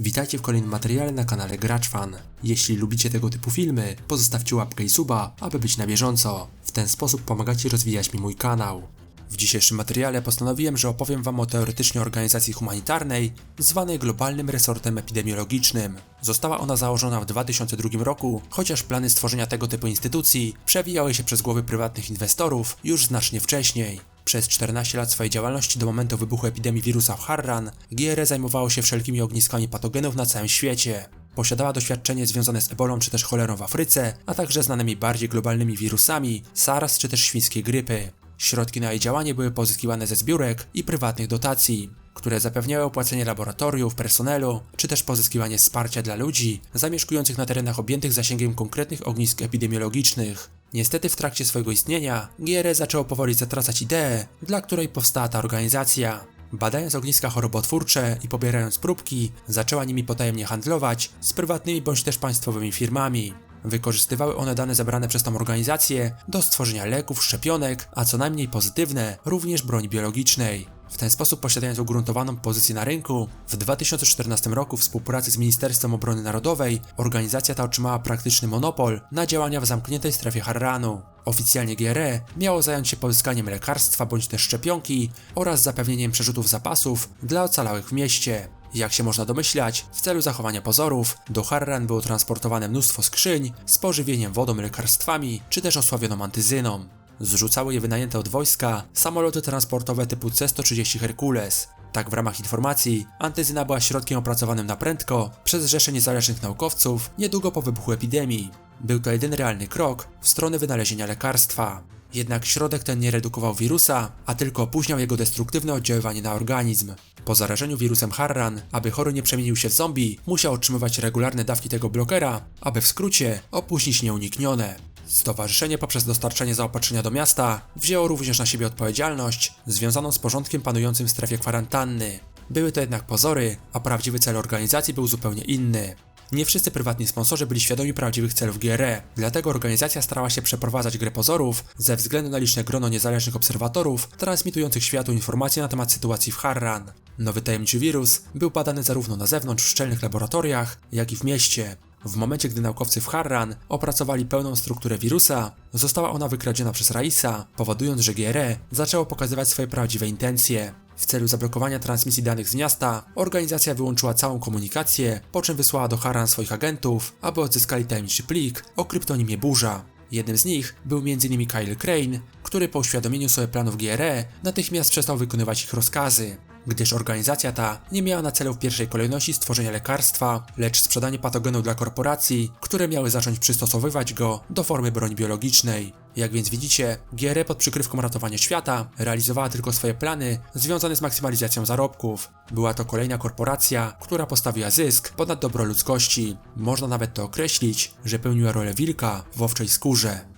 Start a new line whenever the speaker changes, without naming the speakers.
Witajcie w kolejnym materiale na kanale Gracz Fan. Jeśli lubicie tego typu filmy, pozostawcie łapkę i suba, aby być na bieżąco. W ten sposób pomagacie rozwijać mi mój kanał. W dzisiejszym materiale postanowiłem, że opowiem Wam o teoretycznie organizacji humanitarnej, zwanej Globalnym Resortem Epidemiologicznym. Została ona założona w 2002 roku, chociaż plany stworzenia tego typu instytucji przewijały się przez głowy prywatnych inwestorów już znacznie wcześniej. Przez 14 lat swojej działalności do momentu wybuchu epidemii wirusa w Harran, GRE zajmowało się wszelkimi ogniskami patogenów na całym świecie. Posiadała doświadczenie związane z ebolą czy też cholerą w Afryce, a także znanymi bardziej globalnymi wirusami SARS czy też świńskiej grypy. Środki na jej działanie były pozyskiwane ze zbiórek i prywatnych dotacji, które zapewniały opłacenie laboratoriów, personelu, czy też pozyskiwanie wsparcia dla ludzi zamieszkujących na terenach objętych zasięgiem konkretnych ognisk epidemiologicznych. Niestety w trakcie swojego istnienia GRE zaczęło powoli zatracać ideę, dla której powstała ta organizacja. Badając ogniska chorobotwórcze i pobierając próbki, zaczęła nimi potajemnie handlować z prywatnymi bądź też państwowymi firmami. Wykorzystywały one dane zebrane przez tą organizację do stworzenia leków, szczepionek, a co najmniej pozytywne, również broni biologicznej. W ten sposób posiadając ugruntowaną pozycję na rynku, w 2014 roku w współpracy z Ministerstwem Obrony Narodowej organizacja ta otrzymała praktyczny monopol na działania w zamkniętej strefie Harranu. Oficjalnie GRE miało zająć się pozyskaniem lekarstwa bądź też szczepionki oraz zapewnieniem przerzutów zapasów dla ocalałych w mieście. Jak się można domyślać, w celu zachowania pozorów, do Harran było transportowane mnóstwo skrzyń z pożywieniem wodą, lekarstwami czy też osławioną antyzyną. Zrzucały je wynajęte od wojska samoloty transportowe typu C-130 Herkules. Tak w ramach informacji, antyzyna była środkiem opracowanym na prędko przez rzesze niezależnych naukowców niedługo po wybuchu epidemii. Był to jedyny realny krok w stronę wynalezienia lekarstwa. Jednak środek ten nie redukował wirusa, a tylko opóźniał jego destruktywne oddziaływanie na organizm. Po zarażeniu wirusem Harran, aby chory nie przemienił się w zombie, musiał otrzymywać regularne dawki tego blokera, aby w skrócie opóźnić nieuniknione. Stowarzyszenie poprzez dostarczenie zaopatrzenia do miasta wzięło również na siebie odpowiedzialność związaną z porządkiem panującym w strefie kwarantanny. Były to jednak pozory, a prawdziwy cel organizacji był zupełnie inny. Nie wszyscy prywatni sponsorzy byli świadomi prawdziwych celów GRE, dlatego organizacja starała się przeprowadzać grę pozorów ze względu na liczne grono niezależnych obserwatorów transmitujących światu informacje na temat sytuacji w Harran. Nowy tajemniczy wirus był badany zarówno na zewnątrz w szczelnych laboratoriach, jak i w mieście. W momencie, gdy naukowcy w Harran opracowali pełną strukturę wirusa, została ona wykradziona przez Raisa, powodując, że GRE zaczęło pokazywać swoje prawdziwe intencje. W celu zablokowania transmisji danych z miasta, organizacja wyłączyła całą komunikację, po czym wysłała do Harran swoich agentów, aby odzyskali tajemniczy plik o kryptonimie Burza. Jednym z nich był m.in. Kyle Crane, który po uświadomieniu sobie planów GRE natychmiast przestał wykonywać ich rozkazy gdyż organizacja ta nie miała na celu w pierwszej kolejności stworzenia lekarstwa, lecz sprzedanie patogenu dla korporacji, które miały zacząć przystosowywać go do formy broni biologicznej. Jak więc widzicie, GRE pod przykrywką ratowania świata realizowała tylko swoje plany związane z maksymalizacją zarobków. Była to kolejna korporacja, która postawiła zysk ponad dobro ludzkości. Można nawet to określić, że pełniła rolę wilka w owczej skórze.